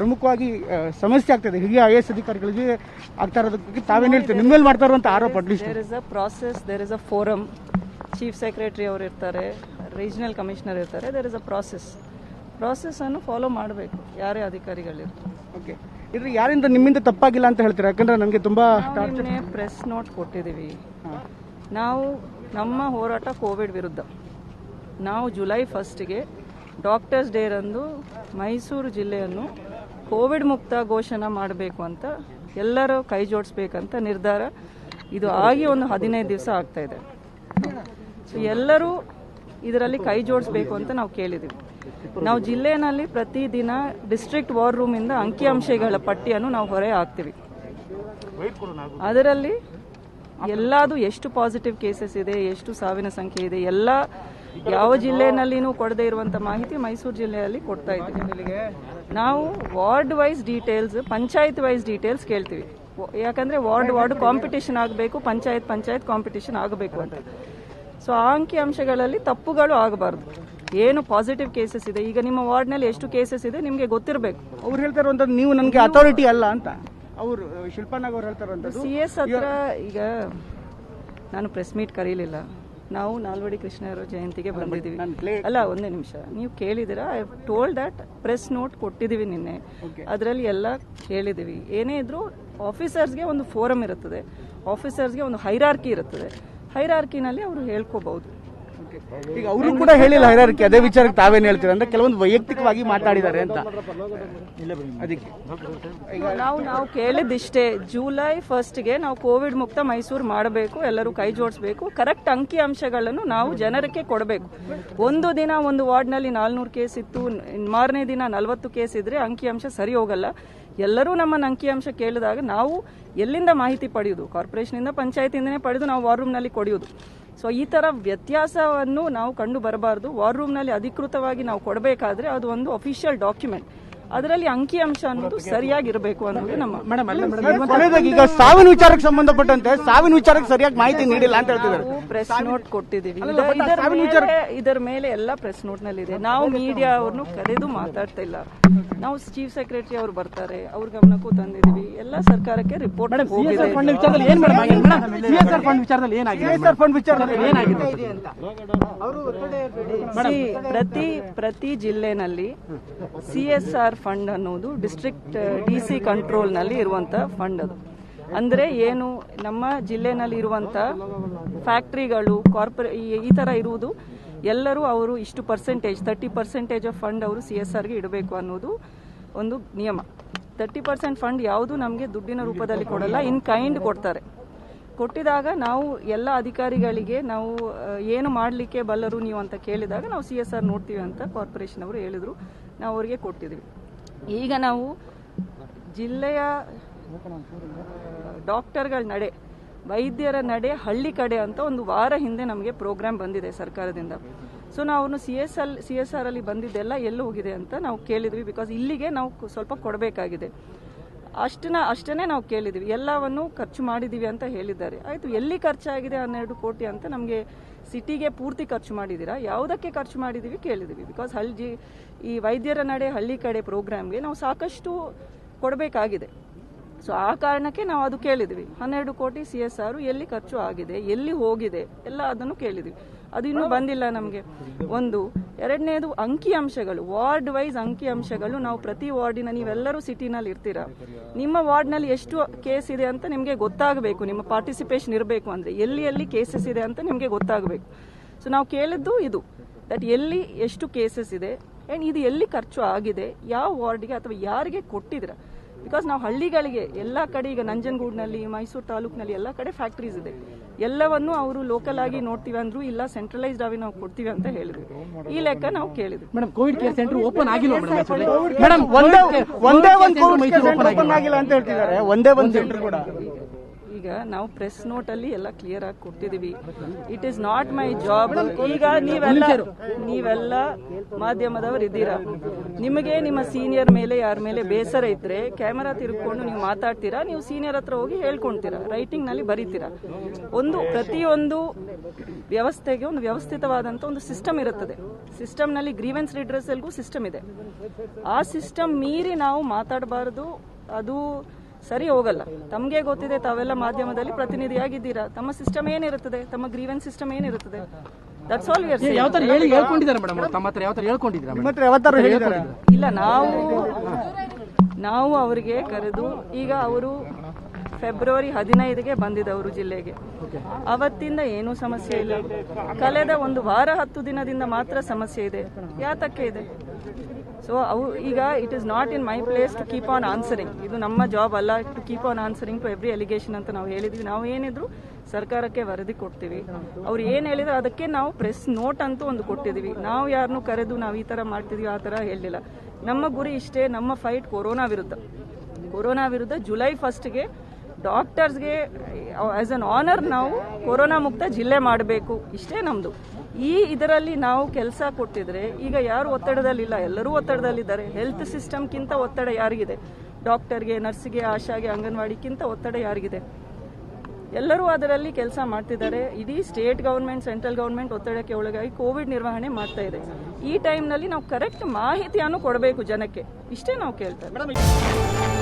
ಪ್ರಮುಖವಾಗಿ ಸಮಸ್ಯೆ ಆಗ್ತದೆ ಹಿರಿಯ ಐ ಎಸ್ ಅಧಿಕಾರಿಗಳಿಗೆ ಆಗ್ತಾ ಇರೋದಕ್ಕೆ ತಾವೇನು ಹೇಳ್ತೀವಿ ನಿಮ್ಮ ಮೇಲೆ ಮಾಡ್ತಾ ಅಂತ ಆರೋಪ there is a process there is a forum chief secretary ಅವರು ಇರ್ತಾರೆ ರೀಜನಲ್ ಕಮಿಷನರ್ ಇರ್ತಾರೆ ದೇರ್ ಇಸ್ ಅ ಪ್ರಾಸೆಸ್ ಅನ್ನು ಫಾಲೋ ಮಾಡಬೇಕು ಯಾರೇ ಅಧಿಕಾರಿಗಳಿರ್ತಾರೆ ಓಕೆ ಇದ್ರ ಯಾರಿಂದ ನಿಮ್ಮಿಂದ ತಪ್ಪಾಗಿಲ್ಲ ಅಂತ ಹೇಳ್ತೀರಾ? ಯಾಕಂದ್ರೆ ನನಗೆ ತುಂಬಾ ಪ್ರೆಸ್ ನೋಟ್ ಕೊಟ್ಟಿದ್ದೀವಿ. ನಾವು ನಮ್ಮ ಹೋರಾಟ ಕೋವಿಡ್ ವಿರುದ್ಧ. ನಾವು ಜುಲೈ ಫಸ್ಟ್ಗೆ ಡಾಕ್ಟರ್ಸ್ ಡೇ ರಂದು ಮೈಸೂರು ಜಿಲ್ಲೆಯನ್ನು ಕೋವಿಡ್ ಮುಕ್ತ ಘೋಷಣೆ ಮಾಡಬೇಕು ಅಂತ ಎಲ್ಲರೂ ಕೈ ಜೋಡಿಸ್ಬೇಕಂತ ನಿರ್ಧಾರ ಇದು ಆಗಿ ಒಂದು ಹದಿನೈದು ದಿವಸ ಆಗ್ತಾ ಇದೆ. ಸೊ ಎಲ್ಲರೂ ಇದರಲ್ಲಿ ಕೈ ಜೋಡಿಸ್ಬೇಕು ಅಂತ ನಾವು ಕೇಳಿದ್ದೀವಿ ನಾವು ಜಿಲ್ಲೆಯಲ್ಲಿ ಪ್ರತಿದಿನ ಡಿಸ್ಟ್ರಿಕ್ಟ್ ವಾರ್ ರೂಮಿಂದ ಅಂಕಿಅಂಶಗಳ ಪಟ್ಟಿಯನ್ನು ನಾವು ಹೊರೆ ಹಾಕ್ತೀವಿ. ಅದರಲ್ಲಿ ಎಲ್ಲದು ಎಷ್ಟು ಪಾಸಿಟಿವ್ ಕೇಸಸ್ ಇದೆ, ಎಷ್ಟು ಸಾವಿನ ಸಂಖ್ಯೆ ಇದೆ, ಎಲ್ಲ ಯಾವ ಜಿಲ್ಲೆಯಲ್ಲಿನೂ ಕೊಡದೇ ಇರುವಂತ ಮಾಹಿತಿ ಮೈಸೂರು ಜಿಲ್ಲೆಯಲ್ಲಿ ಕೊಡ್ತಾ ಇದ್ದೀವಿ. ನಾವು ward wise details panchayat wise details ಕೇಳ್ತೀವಿ. ಯಾಕಂದ್ರೆ ವಾರ್ಡ್ ವಾರ್ಡ್ ಕಾಂಪಿಟೇಷನ್ ಆಗಬೇಕು ಪಂಚಾಯತ್ ಪಂಚಾಯತ್ ಕಾಂಪಿಟೇಷನ್ ಆಗಬೇಕು ಅಂತ. ಸೊ ಆ ಅಂಕಿಅಂಶಗಳಲ್ಲಿ ತಪ್ಪುಗಳು ಆಗಬಾರ್ದು. ಏನು ಪಾಸಿಟಿವ್ ಕೇಸಸ್ ಇದೆ? ಈಗ ನಿಮ್ಮ ವಾರ್ಡ್ನಲ್ಲಿ ಎಷ್ಟು ಕೇಸಸ್ ಇದೆ ನಿಮಗೆ ಗೊತ್ತಿರಬೇಕು. ಅವ್ರು ಹೇಳ್ತಾ ಇರುವಂಥದ್ದು ನೀವು ನನಗೆ ಅಥಾರಿಟಿ ಅಲ್ಲ ಅಂತ. ಅವರು ಶಿಲ್ಪಾನಾಗ್ ಅವ್ರು ಹೇಳ್ತಾರೆ ಸಿ ಎಸ್ ಹತ್ರ ಈಗ ನಾನು ಪ್ರೆಸ್ ಮೀಟ್ ಕರೀಲಿಲ್ಲ. ನಾವು ನಾಲ್ವಡಿ ಕೃಷ್ಣರ ಜಯಂತಿಗೆ ಬಂದಿದ್ದೀವಿ. ಅಲ್ಲ ಒಂದೇ ನಿಮಿಷ. ನೀವು ಕೇಳಿದಿರಾ I told that press note ಕೊಟ್ಟಿದ್ದೀವಿ ನಿನ್ನೆ. ಅದರಲ್ಲಿ ಎಲ್ಲ ಕೇಳಿದ್ದೀವಿ. ಏನೇ ಇದ್ರೂ ಆಫೀಸರ್ಸ್ಗೆ ಒಂದು ಫೋರಮ್ ಇರುತ್ತದೆ. ಆಫೀಸರ್ಸ್ಗೆ ಒಂದು ಹೈರಾರ್ಕಿ ಇರುತ್ತದೆ. ಹೈರಾರ್ಕಿನಲ್ಲಿ ಅವರು ಹೇಳ್ಕೋಬಹುದು. ಈಗ ಅವರು ಕೂಡ ಹೇಳಿಲ್ಲ ಹೈರಾರಿಕೆ ಅದೇ ವಿಚಾರಕ್ಕೆ ತಾವೇನು ಹೇಳ್ತೀರಾ ಅಂದ್ರೆ ಕೆಲವೊಂದು ವೈಯಕ್ತಿಕವಾಗಿ ಮಾತಾಡಿದ್ದಾರೆ ಅಂತ. ಅದಕ್ಕೆ. ಈಗ ನಾವು ನಾವು ಕೇಳಿದ್ದಿಷ್ಟೇ ಜುಲೈ ಫಸ್ಟ್ಗೆ ನಾವು ಕೋವಿಡ್ ಮುಕ್ತ ಮೈಸೂರು ಮಾಡಬೇಕು ಎಲ್ಲರೂ ಕೈ ಜೋಡಿಸಬೇಕು ಕರೆಕ್ಟ್ ಅಂಕಿ ಅಂಶಗಳನ್ನು ನಾವು ಜನರಿಗೆ ಕೊಡಬೇಕು. ಒಂದು ದಿನ ಒಂದು ವಾರ್ಡ್ನಲ್ಲಿ ನಾಲ್ನೂರು ಕೇಸ್ ಇತ್ತು ಮಾರನೇ ದಿನ ನಲವತ್ತು ಕೇಸ್ ಇದ್ರೆ ಅಂಕಿಅಂಶ ಸರಿ ಹೋಗಲ್ಲ. ಎಲ್ಲರೂ ನಮ್ಮನ್ನು ಅಂಕಿಅಂಶ ಕೇಳಿದಾಗ ನಾವು ಎಲ್ಲಿಂದ ಮಾಹಿತಿ ಪಡೆಯುವುದು ಕಾರ್ಪೊರೇಷನಿಂದ ಪಂಚಾಯತಿಂದನೇ ಪಡೆದು ನಾವು ವಾರ್ ರೂಮ್ನಲ್ಲಿ ಕೊಡೆಯುವುದು ಸೊ ಈ ತರ ವ್ಯತ್ಯಾಸವನ್ನು ನಾವು ಕಂಡು ಬರಬಾರ್ದು. ವಾರ್ ರೂಮ್ನಲ್ಲಿ ಅಧಿಕೃತವಾಗಿ ನಾವು ಕೊಡಬೇಕಾದ್ರೆ ಅದು ಒಂದು ಅಫಿಷಿಯಲ್ ಡಾಕ್ಯುಮೆಂಟ್ ಅದರಲ್ಲಿ ಅಂಕಿಅಂಶ ಅನ್ನೋದು ಸರಿಯಾಗಿರಬೇಕು ಅನ್ನೋದು ನಮ್ಮ ಮೇಡಮ್ ಈಗ ಸಾವಿನ ವಿಚಾರಕ್ಕೆ ಸಂಬಂಧಪಟ್ಟಂತೆ ಸಾವಿನ ವಿಚಾರಕ್ಕೆ ಸರಿಯಾಗಿ ಮಾಹಿತಿ ನೀಡಿಲ್ಲ ಅಂತ ಹೇಳ್ತಿದ್ದಾರೆ. ಪ್ರೆಸ್ ನೋಟ್ ಕೊಟ್ಟಿದ್ದೀವಿ. ಇದರ ಮೇಲೆ ಇದರ ಮೇಲೆ ಎಲ್ಲ ಪ್ರೆಸ್ ನೋಟ್ನಲ್ಲಿ ಇದೆ ನಾವು ಮೀಡಿಯಾ ಅವ್ರನ್ನು ಕರೆದು ಮಾತಾಡ್ತಾ ಇಲ್ಲ. ನಾವು ಚೀಫ್ ಸೆಕ್ರೆಟರಿ ಅವರು ಬರ್ತಾರೆ. ಅವ್ರ ಗಮನಕ್ಕೂ ತಂದಿದ್ದೀವಿ. ಎಲ್ಲ ಸರ್ಕಾರಕ್ಕೆ ರಿಪೋರ್ಟ್ ಫಂಡ್ ವಿಚಾರದಲ್ಲಿ ಏನ್ ಮೇಡಮ್ ಫಂಡ್ ವಿಚಾರದಲ್ಲಿ ಏನಾಗಿದೆ ಫಂಡ್ ವಿಚಾರದಲ್ಲಿ ಏನಾಗಿದೆ See, ಪ್ರತಿ ಪ್ರತಿ ಜಿಲ್ಲೆನಲ್ಲಿ ಸಿ ಎಸ್ ಆರ್ ಫಂಡ್ ಅನ್ನೋದು ಡಿಸ್ಟ್ರಿಕ್ಟ್ ಡಿ ಸಿ ಕಂಟ್ರೋಲ್ನಲ್ಲಿ ಇರುವಂತ ಫಂಡ್ ಅದು. ಅಂದ್ರೆ ಏನು ನಮ್ಮ ಜಿಲ್ಲೆನಲ್ಲಿ ಇರುವಂತ ಫ್ಯಾಕ್ಟ್ರಿಗಳು ಕಾರ್ಪೊರೇ ಈ ತರ ಇರುವುದು ಎಲ್ಲರೂ ಅವರು ಇಷ್ಟು percentage thirty percentage of fund ಅವರು ಸಿ ಎಸ್ ಆರ್ಗೆ ಇಡಬೇಕು ಅನ್ನೋದು ಒಂದು ನಿಯಮ. ತರ್ಟಿ ಪರ್ಸೆಂಟ್ ಫಂಡ್ ಯಾವುದು ನಮಗೆ ದುಡ್ಡಿನ ರೂಪದಲ್ಲಿ ಕೊಡಲ್ಲ ಇನ್ ಕೈಂಡ್ ಕೊಡ್ತಾರೆ. ಕೊಟ್ಟಿದಾಗ ನಾವು ಎಲ್ಲ ಅಧಿಕಾರಿಗಳಿಗೆ ನಾವು ಏನು ಮಾಡಲಿಕ್ಕೆ ಬಲ್ಲರು ನೀವು ಅಂತ ಕೇಳಿದಾಗ ನಾವು ಸಿ ಎಸ್ ಆರ್ ನೋಡ್ತೀವಿ ಅಂತ ಕಾರ್ಪೊರೇಷನ್ ಅವರು ಹೇಳಿದ್ರು. ನಾವು ಅವರಿಗೆ ಕೊಟ್ಟಿದ್ವಿ. ಈಗ ನಾವು ಜಿಲ್ಲೆಯ ಡಾಕ್ಟರ್ಗಳ ನಡೆ, ವೈದ್ಯರ ನಡೆ ಹಳ್ಳಿ ಕಡೆ ಅಂತ ಒಂದು ವಾರ ಹಿಂದೆ ನಮಗೆ ಪ್ರೋಗ್ರಾಮ್ ಬಂದಿದೆ ಸರ್ಕಾರದಿಂದ. ಸೊ ನಾವು ಸಿ ಎಸ್ ಅಲ್ಲಿ ಸಿ ಎಸ್ ಆರ್ ಅಲ್ಲಿ ಬಂದಿದ್ದೆಲ್ಲ ಎಲ್ಲೂ ಹೋಗಿದೆ ಅಂತ ನಾವು ಕೇಳಿದ್ವಿ ಬಿಕಾಸ್ ಇಲ್ಲಿಗೆ ನಾವು ಸ್ವಲ್ಪ ಕೊಡಬೇಕಾಗಿದೆ. ಅಷ್ಟನ್ನ, ಅಷ್ಟನ್ನೇ ನಾವು ಕೇಳಿದ್ವಿ. ಎಲ್ಲವನ್ನು ಖರ್ಚು ಮಾಡಿದೀವಿ ಅಂತ ಹೇಳಿದ್ದಾರೆ. ಆಯಿತು, ಎಲ್ಲಿ ಖರ್ಚಾಗಿದೆ ಹನ್ನೆರಡು ಕೋಟಿ ಅಂತ ನಮಗೆ ಸಿಟಿಗೆ ಪೂರ್ತಿ ಖರ್ಚು ಮಾಡಿದ್ದೀರಾ? ಯಾವುದಕ್ಕೆ ಖರ್ಚು ಮಾಡಿದೀವಿ ಕೇಳಿದ್ವಿ. ಬಿಕಾಸ್ ಹಳ್ಳಿ, ಈ ವೈದ್ಯರ ನಡೆ ಹಳ್ಳಿ ಕಡೆ ಪ್ರೋಗ್ರಾಮ್ಗೆ ನಾವು ಸಾಕಷ್ಟು ಕೊಡಬೇಕಾಗಿದೆ. ಸೊ ಆ ಕಾರಣಕ್ಕೆ ನಾವು ಅದು ಕೇಳಿದ್ವಿ. ಹನ್ನೆರಡು ಕೋಟಿ ಸಿ ಎಸ್ ಆರ್ ಎಲ್ಲಿ ಖರ್ಚು ಆಗಿದೆ, ಎಲ್ಲಿ ಹೋಗಿದೆ, ಎಲ್ಲ ಅದನ್ನು ಕೇಳಿದ್ವಿ. ಅದು ಇನ್ನೂ ಬಂದಿಲ್ಲ ನಮಗೆ. ಒಂದು, ಎರಡನೇದು ಅಂಕಿ ಅಂಶಗಳು, ವಾರ್ಡ್ ವೈಸ್ ಅಂಕಿ ಅಂಶಗಳು. ನಾವು ಪ್ರತಿ ವಾರ್ಡಿನ ನೀವೆಲ್ಲರೂ ಸಿಟಿನಲ್ಲಿ ಇರ್ತೀರಾ? ನಿಮ್ಮ ವಾರ್ಡ್ನಲ್ಲಿ ಎಷ್ಟು ಕೇಸ್ ಇದೆ ಅಂತ ನಿಮಗೆ ಗೊತ್ತಾಗಬೇಕು. ನಿಮ್ಮ ಪಾರ್ಟಿಸಿಪೇಷನ್ ಇರಬೇಕು ಅಂದ್ರೆ ಎಲ್ಲಿ ಎಲ್ಲಿ ಕೇಸಸ್ ಇದೆ ಅಂತ ನಿಮಗೆ ಗೊತ್ತಾಗಬೇಕು. ಸೊ ನಾವು ಕೇಳಿದ್ದು ಇದು ದಟ್ ಎಲ್ಲಿ ಎಷ್ಟು ಕೇಸಸ್ ಇದೆ ಆ್ಯಂಡ್ ಇದು ಎಲ್ಲಿ ಖರ್ಚು ಆಗಿದೆ, ಯಾವ ವಾರ್ಡ್ಗೆ ಅಥವಾ ಯಾರಿಗೆ ಕೊಟ್ಟಿದ್ರ ಬಿಕಾಸ್ ನಾವು ಹಳ್ಳಿಗಳಿಗೆ ಎಲ್ಲ ಕಡೆ ಈಗ ನಂಜನಗೂಡಿನಲ್ಲಿ ಮೈಸೂರು ತಾಲೂಕಿನಲ್ಲಿ ಎಲ್ಲ ಕಡೆ ಫ್ಯಾಕ್ಟ್ರೀಸ್ ಇದೆ. ಎಲ್ಲವನ್ನು ಅವರು ಲೋಕಲ್ ಆಗಿ ನೋಡ್ತೀವಿ ಅಂದ್ರು ಇಲ್ಲ ಸೆಂಟ್ರಲೈಸ್ಡ್ ಆಗಿ ನಾವು ಕೊಡ್ತೀವಿ ಅಂತ ಹೇಳಿದ್ರು. ಈ ಲೆಕ್ಕ ನಾವು ಕೇಳಿದ್ವಿ. Madam COVID care centre open ಆಗಿಲ್ಲ ಮೇಡಮ್ ಒಂದೇ ಒಂದೇ ಒಂದು ಓಪನ್ ಆಗಿಲ್ಲ ಅಂತ ಹೇಳ್ತಿದ್ದಾರೆ. ಒಂದೇ ಒಂದು ಸೆಂಟರ್ ಕೂಡ. ಈಗ ನಾವು ಪ್ರೆಸ್ ನೋಟ್ ಅಲ್ಲಿ ಎಲ್ಲ ಕ್ಲಿಯರ್ ಆಗಿ ಕೊಡ್ತಿದೀವಿ it is not my job ಈಗ ನೀವೆಲ್ಲ ನೀವೆಲ್ಲ ಮಾಧ್ಯಮದವರು ಇದ್ದೀರಾ? ನಿಮಗೆ ನಿಮ್ಮ ಸೀನಿಯರ್ ಮೇಲೆ, ಯಾರ ಮೇಲೆ ಬೇಸರ ಇದ್ರೆ ಕ್ಯಾಮೆರಾ ತಿರ್ಕೊಂಡು ನೀವು ಮಾತಾಡ್ತೀರಾ? ನೀವು ಸೀನಿಯರ್ ಹತ್ರ ಹೋಗಿ ಹೇಳ್ಕೊಳ್ತೀರಾ ರೈಟಿಂಗ್ನಲ್ಲಿ ಬರೀತೀರಾ? ಒಂದು, ಪ್ರತಿಯೊಂದು ವ್ಯವಸ್ಥೆಗೆ ಒಂದು ವ್ಯವಸ್ಥಿತವಾದಂತ ಒಂದು ಸಿಸ್ಟಮ್ ಇರುತ್ತದೆ. ಸಿಸ್ಟಮ್ನಲ್ಲಿ ಗ್ರೀವೆನ್ಸ್ ರಿಡ್ರೆಸಲ್ಗೂ ಸಿಸ್ಟಮ್ ಇದೆ. ಆ ಸಿಸ್ಟಮ್ ಮೀರಿ ನಾವು ಮಾತಾಡಬಾರದು. ಅದು ಸರಿ ಹೋಗಲ್ಲ. ತಮಗೆ ಗೊತ್ತಿದೆ ತಾವೆಲ್ಲ ಮಾಧ್ಯಮದಲ್ಲಿ ಪ್ರತಿನಿಧಿಯಾಗಿದ್ದೀರಾ. ತಮ್ಮ ಸಿಸ್ಟಮ್ ಏನಿರುತ್ತದೆ? ತಮ್ಮ ಗ್ರೀವೆನ್ಸ್ ಸಿಸ್ಟಮ್ ಏನಿರುತ್ತದೆ? ದಟ್ಸ್ ಆಲ್ ಯಾವ ತರ ಹೇಳಿ ಹೇಳ್ಕೊಂಡಿದ್ದಾರೆ ಮೇಡಮ್ ತಮ್ಮ ಹತ್ರ ಯಾವ ತರ ಹೇಳ್ಕೊಂಡಿದ್ದೀರಾ ನಿಮ್ಮ ಹತ್ರ ಯಾವತ್ತಾರು ಹೇಳಿದ್ದಾರೆ. ಇಲ್ಲ ನಾವು ನಾವು ಅವರಿಗೆ ಕರೆದು ಈಗ ಅವರು ಫೆಬ್ರವರಿ ಹದಿನೈದಿಗೆ ಬಂದಿದ್ದವರು ಜಿಲ್ಲೆಗೆ. ಅವತ್ತಿಂದ ಏನೂ ಸಮಸ್ಯೆ ಇಲ್ಲ. ಕಳೆದ ಒಂದು ವಾರ ಹತ್ತು ದಿನದಿಂದ ಮಾತ್ರ ಸಮಸ್ಯೆ ಇದೆ. ಯಾತಕ್ಕೆ ಇದೆ? ಸೊ ಅವು ಈಗ it is not in my place to keep on answering ಇದು ನಮ್ಮ ಜಾಬ್ ಅಲ್ಲ to keep on answering to every allegation ಅಂತ ನಾವು ಹೇಳಿದ್ವಿ. ನಾವು ಏನಿದ್ರು ಸರ್ಕಾರಕ್ಕೆ ವರದಿ ಕೊಡ್ತೀವಿ. ಅವ್ರು ಏನು ಹೇಳಿದ್ರು ಅದಕ್ಕೆ ನಾವು ಪ್ರೆಸ್ ನೋಟ್ ಅಂತೂ ಒಂದು ಕೊಟ್ಟಿದ್ದೀವಿ ನಾವು ಯಾರನ್ನೂ ಕರೆದು ನಾವು ಈ ಥರ ಮಾಡ್ತಿದೀವಿ, ಆ ಥರ ಹೇಳಲಿಲ್ಲ. ನಮ್ಮ ಗುರಿ ಇಷ್ಟೇ, ನಮ್ಮ ಫೈಟ್ ಕೊರೋನಾ ವಿರುದ್ಧ. ಕೊರೋನಾ ವಿರುದ್ಧ ಜುಲೈ ಫಸ್ಟ್ಗೆ ಡಾಕ್ಟರ್ಸ್ಗೆ ಆಸ್ ಅನ್ ಆನರ್ ನಾವು ಕೊರೋನಾ ಮುಕ್ತ ಜಿಲ್ಲೆ ಮಾಡಬೇಕು. ಇಷ್ಟೇ ನಮ್ಮದು ಈ ಇದರಲ್ಲಿ ನಾವು ಕೆಲಸ ಕೊಟ್ಟಿದ್ರೆ ಈಗ ಯಾರು ಒತ್ತಡದಲ್ಲಿಲ್ಲ, ಎಲ್ಲರೂ ಒತ್ತಡದಲ್ಲಿದ್ದಾರೆ. ಹೆಲ್ತ್ ಸಿಸ್ಟಮ್ಗಿಂತ ಒತ್ತಡ ಯಾರಿಗಿದೆ? ಡಾಕ್ಟರ್ಗೆ ನರ್ಸ್ಗೆ ಆಶಾಗೆ ಅಂಗನವಾಡಿಗಿಂತ ಒತ್ತಡ ಯಾರಿಗಿದೆ? ಎಲ್ಲರೂ ಅದರಲ್ಲಿ ಕೆಲಸ ಮಾಡ್ತಿದ್ದಾರೆ. ಇಡೀ ಸ್ಟೇಟ್ ಗೌರ್ಮೆಂಟ್ ಸೆಂಟ್ರಲ್ ಗೌರ್ಮೆಂಟ್ ಒತ್ತಡಕ್ಕೆ ಒಳಗಾಗಿ ಕೋವಿಡ್ ನಿರ್ವಹಣೆ ಮಾಡ್ತಾ ಇದೆ. ಈ ಟೈಮ್ನಲ್ಲಿ ನಾವು ಕರೆಕ್ಟ್ ಮಾಹಿತಿಯನ್ನು ಕೊಡಬೇಕು ಜನಕ್ಕೆ. ಇಷ್ಟೇ ನಾವು ಇದ್ದೀವಿ.